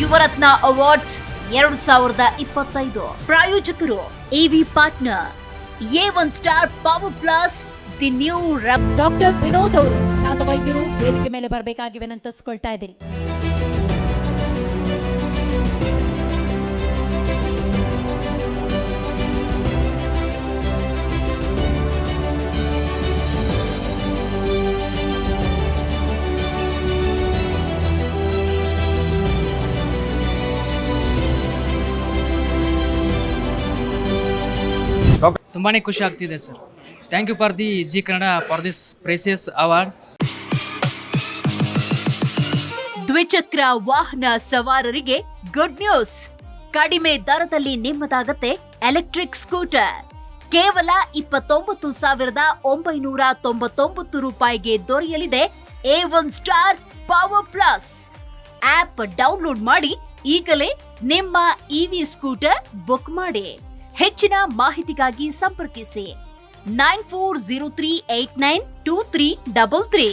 Yuvarathna awards ಎರಡು ಸಾವಿರದ ಇಪ್ಪತ್ತೈದು. ಪ್ರಾಯೋಜಕರು AV partner A one star power plus the new doctor Vinod ಅವರು ವೈದ್ಯರು ವೇದಿಕೆ ಮೇಲೆ ಬರಬೇಕಾಗಿ ವಿನಂತಿಸ್ಕೊಳ್ತಾ ಇದ್ದೀನಿ ತುಂಬಾ ಖುಷಿ ಆಗ್ತಿದೆ sir thank you for the Zee Kannada for this precious award ದ್ವಿಚಕ್ರ ವಾಹನ ಸವಾರರಿಗೆ ಗುಡ್ ನ್ಯೂಸ್ ಕಡಿಮೆ ದರದಲ್ಲಿ ನಿಮ್ಮದಾಗತ್ತೆ ಎಲೆಕ್ಟ್ರಿಕ್ ಸ್ಕೂಟರ್ ಕೇವಲ ಇಪ್ಪತ್ತೊಂಬತ್ತು ಸಾವಿರದ ಒಂಬೈನೂರ ತೊಂಬತ್ತೊಂಬತ್ತು ರೂಪಾಯಿಗೆ ದೊರೆಯಲಿದೆ A one star power plus app download ಮಾಡಿ ಈಗಲೇ ನಿಮ್ಮ ಇವಿ ಸ್ಕೂಟರ್ ಬುಕ್ ಮಾಡಿ. ಹೆಚ್ಚಿನ ಮಾಹಿತಿಗಾಗಿ ಸಂಪರ್ಕಿಸಿ nine four zero three eight nine two three double three